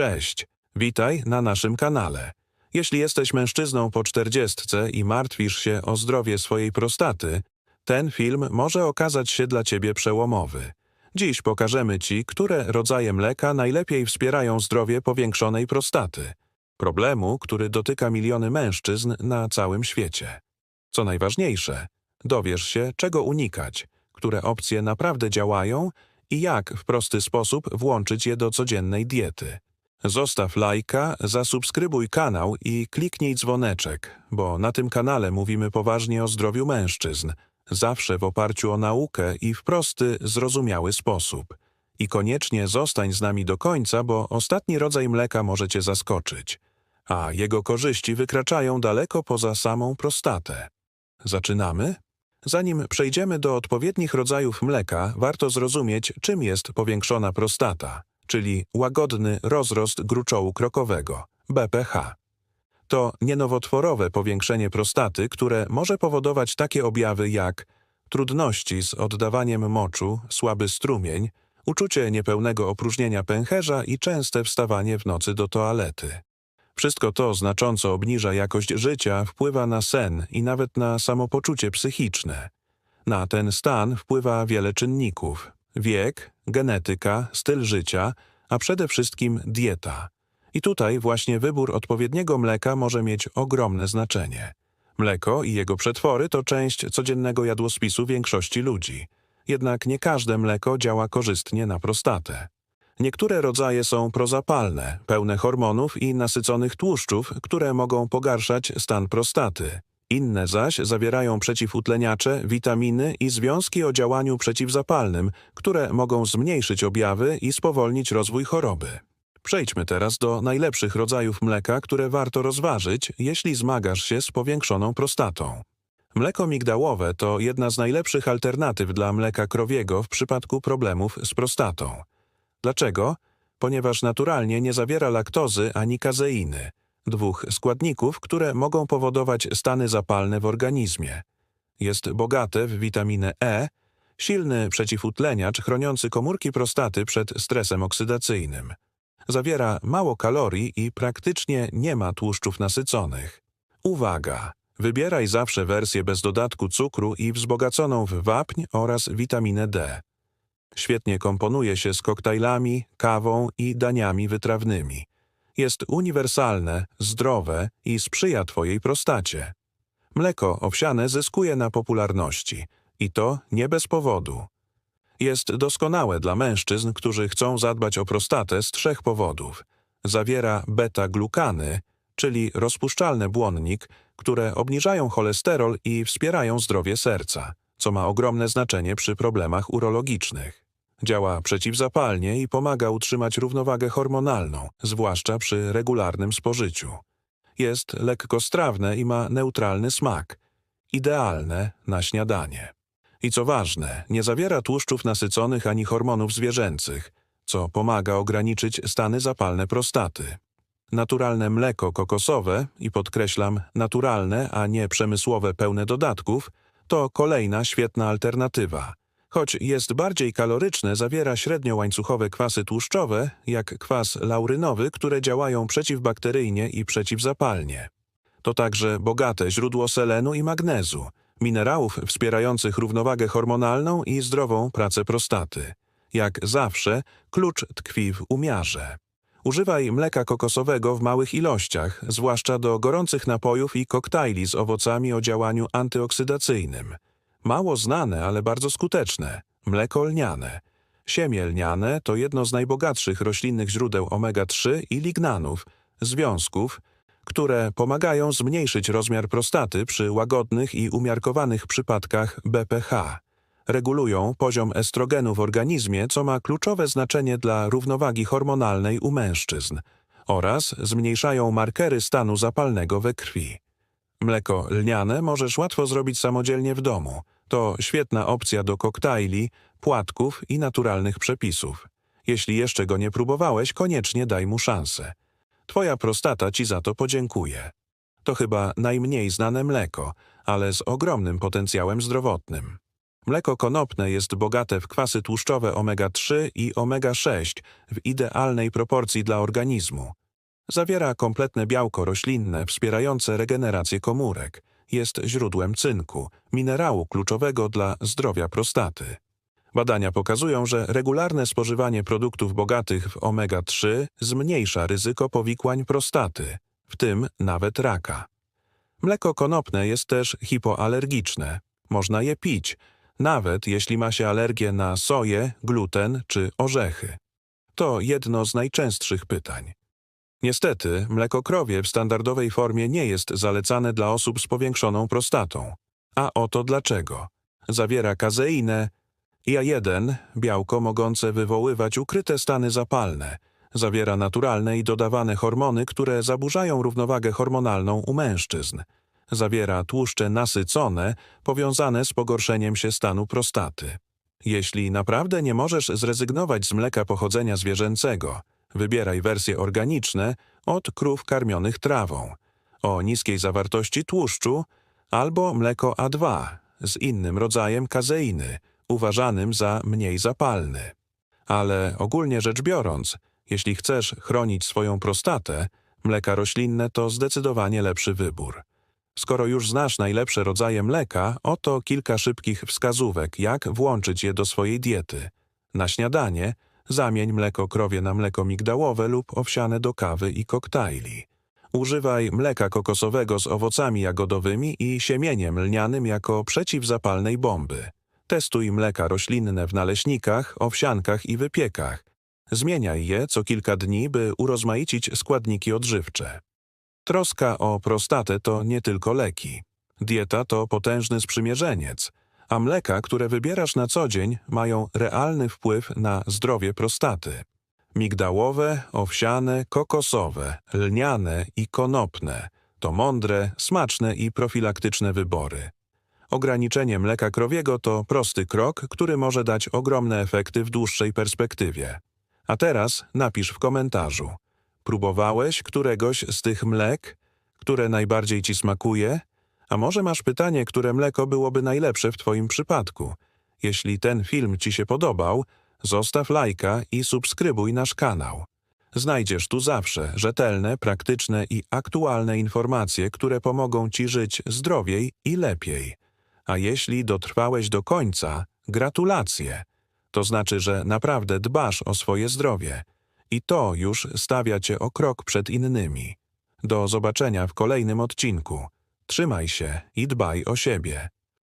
Cześć, witaj na naszym kanale. Jeśli jesteś mężczyzną po czterdziestce i martwisz się o zdrowie swojej prostaty, ten film może okazać się dla Ciebie przełomowy. Dziś pokażemy Ci, które rodzaje mleka najlepiej wspierają zdrowie powiększonej prostaty. Problemu, który dotyka miliony mężczyzn na całym świecie. Co najważniejsze, dowiesz się, czego unikać, które opcje naprawdę działają i jak w prosty sposób włączyć je do codziennej diety. Zostaw lajka, zasubskrybuj kanał i kliknij dzwoneczek, bo na tym kanale mówimy poważnie o zdrowiu mężczyzn, zawsze w oparciu o naukę i w prosty, zrozumiały sposób. I koniecznie zostań z nami do końca, bo ostatni rodzaj mleka może Cię zaskoczyć, a jego korzyści wykraczają daleko poza samą prostatę. Zaczynamy? Zanim przejdziemy do odpowiednich rodzajów mleka, warto zrozumieć, czym jest powiększona prostata, czyli łagodny rozrost gruczołu krokowego, BPH. To nienowotworowe powiększenie prostaty, które może powodować takie objawy jak trudności z oddawaniem moczu, słaby strumień, uczucie niepełnego opróżnienia pęcherza i częste wstawanie w nocy do toalety. Wszystko to znacząco obniża jakość życia, wpływa na sen i nawet na samopoczucie psychiczne. Na ten stan wpływa wiele czynników: wiek, genetyka, styl życia, a przede wszystkim dieta. I tutaj właśnie wybór odpowiedniego mleka może mieć ogromne znaczenie. Mleko i jego przetwory to część codziennego jadłospisu większości ludzi. Jednak nie każde mleko działa korzystnie na prostatę. Niektóre rodzaje są prozapalne, pełne hormonów i nasyconych tłuszczów, które mogą pogarszać stan prostaty. Inne zaś zawierają przeciwutleniacze, witaminy i związki o działaniu przeciwzapalnym, które mogą zmniejszyć objawy i spowolnić rozwój choroby. Przejdźmy teraz do najlepszych rodzajów mleka, które warto rozważyć, jeśli zmagasz się z powiększoną prostatą. Mleko migdałowe to jedna z najlepszych alternatyw dla mleka krowiego w przypadku problemów z prostatą. Dlaczego? Ponieważ naturalnie nie zawiera laktozy ani kazeiny, dwóch składników, które mogą powodować stany zapalne w organizmie. Jest bogate w witaminę E, silny przeciwutleniacz chroniący komórki prostaty przed stresem oksydacyjnym. Zawiera mało kalorii i praktycznie nie ma tłuszczów nasyconych. Uwaga! Wybieraj zawsze wersję bez dodatku cukru i wzbogaconą w wapń oraz witaminę D. Świetnie komponuje się z koktajlami, kawą i daniami wytrawnymi. Jest uniwersalne, zdrowe i sprzyja Twojej prostacie. Mleko owsiane zyskuje na popularności i to nie bez powodu. Jest doskonałe dla mężczyzn, którzy chcą zadbać o prostatę z trzech powodów. Zawiera beta-glukany, czyli rozpuszczalny błonnik, które obniżają cholesterol i wspierają zdrowie serca, co ma ogromne znaczenie przy problemach urologicznych. Działa przeciwzapalnie i pomaga utrzymać równowagę hormonalną, zwłaszcza przy regularnym spożyciu. Jest lekkostrawne i ma neutralny smak. Idealne na śniadanie. I co ważne, nie zawiera tłuszczów nasyconych ani hormonów zwierzęcych, co pomaga ograniczyć stany zapalne prostaty. Naturalne mleko kokosowe, i podkreślam naturalne, a nie przemysłowe pełne dodatków, to kolejna świetna alternatywa. Choć jest bardziej kaloryczne, zawiera średniołańcuchowe kwasy tłuszczowe, jak kwas laurynowy, które działają przeciwbakteryjnie i przeciwzapalnie. To także bogate źródło selenu i magnezu, minerałów wspierających równowagę hormonalną i zdrową pracę prostaty. Jak zawsze, klucz tkwi w umiarze. Używaj mleka kokosowego w małych ilościach, zwłaszcza do gorących napojów i koktajli z owocami o działaniu antyoksydacyjnym. Mało znane, ale bardzo skuteczne. Mleko lniane. Siemię lniane to jedno z najbogatszych roślinnych źródeł omega-3 i lignanów, związków, które pomagają zmniejszyć rozmiar prostaty przy łagodnych i umiarkowanych przypadkach BPH. Regulują poziom estrogenu w organizmie, co ma kluczowe znaczenie dla równowagi hormonalnej u mężczyzn oraz zmniejszają markery stanu zapalnego we krwi. Mleko lniane możesz łatwo zrobić samodzielnie w domu. To świetna opcja do koktajli, płatków i naturalnych przepisów. Jeśli jeszcze go nie próbowałeś, koniecznie daj mu szansę. Twoja prostata ci za to podziękuje. To chyba najmniej znane mleko, ale z ogromnym potencjałem zdrowotnym. Mleko konopne jest bogate w kwasy tłuszczowe omega-3 i omega-6 w idealnej proporcji dla organizmu. Zawiera kompletne białko roślinne wspierające regenerację komórek. Jest źródłem cynku, minerału kluczowego dla zdrowia prostaty. Badania pokazują, że regularne spożywanie produktów bogatych w omega-3 zmniejsza ryzyko powikłań prostaty, w tym nawet raka. Mleko konopne jest też hipoalergiczne. Można je pić, nawet jeśli ma się alergię na soję, gluten czy orzechy. To jedno z najczęstszych pytań. Niestety, mleko krowie w standardowej formie nie jest zalecane dla osób z powiększoną prostatą. A oto dlaczego. Zawiera kazeinę, ja1, białko mogące wywoływać ukryte stany zapalne. Zawiera naturalne i dodawane hormony, które zaburzają równowagę hormonalną u mężczyzn. Zawiera tłuszcze nasycone, powiązane z pogorszeniem się stanu prostaty. Jeśli naprawdę nie możesz zrezygnować z mleka pochodzenia zwierzęcego, wybieraj wersje organiczne od krów karmionych trawą, o niskiej zawartości tłuszczu albo mleko A2 z innym rodzajem kazeiny, uważanym za mniej zapalny. Ale ogólnie rzecz biorąc, jeśli chcesz chronić swoją prostatę, mleka roślinne to zdecydowanie lepszy wybór. Skoro już znasz najlepsze rodzaje mleka, oto kilka szybkich wskazówek, jak włączyć je do swojej diety. Na śniadanie zamień mleko krowie na mleko migdałowe lub owsiane do kawy i koktajli. Używaj mleka kokosowego z owocami jagodowymi i siemieniem lnianym jako przeciwzapalnej bomby. Testuj mleka roślinne w naleśnikach, owsiankach i wypiekach. Zmieniaj je co kilka dni, by urozmaicić składniki odżywcze. Troska o prostatę to nie tylko leki. Dieta to potężny sprzymierzeniec, a mleka, które wybierasz na co dzień, mają realny wpływ na zdrowie prostaty. Migdałowe, owsiane, kokosowe, lniane i konopne to mądre, smaczne i profilaktyczne wybory. Ograniczenie mleka krowiego to prosty krok, który może dać ogromne efekty w dłuższej perspektywie. A teraz napisz w komentarzu. Próbowałeś któregoś z tych mlek, które najbardziej ci smakuje? A może masz pytanie, które mleko byłoby najlepsze w Twoim przypadku? Jeśli ten film Ci się podobał, zostaw lajka i subskrybuj nasz kanał. Znajdziesz tu zawsze rzetelne, praktyczne i aktualne informacje, które pomogą Ci żyć zdrowiej i lepiej. A jeśli dotrwałeś do końca, gratulacje. To znaczy, że naprawdę dbasz o swoje zdrowie. I to już stawia Cię o krok przed innymi. Do zobaczenia w kolejnym odcinku. Trzymaj się i dbaj o siebie.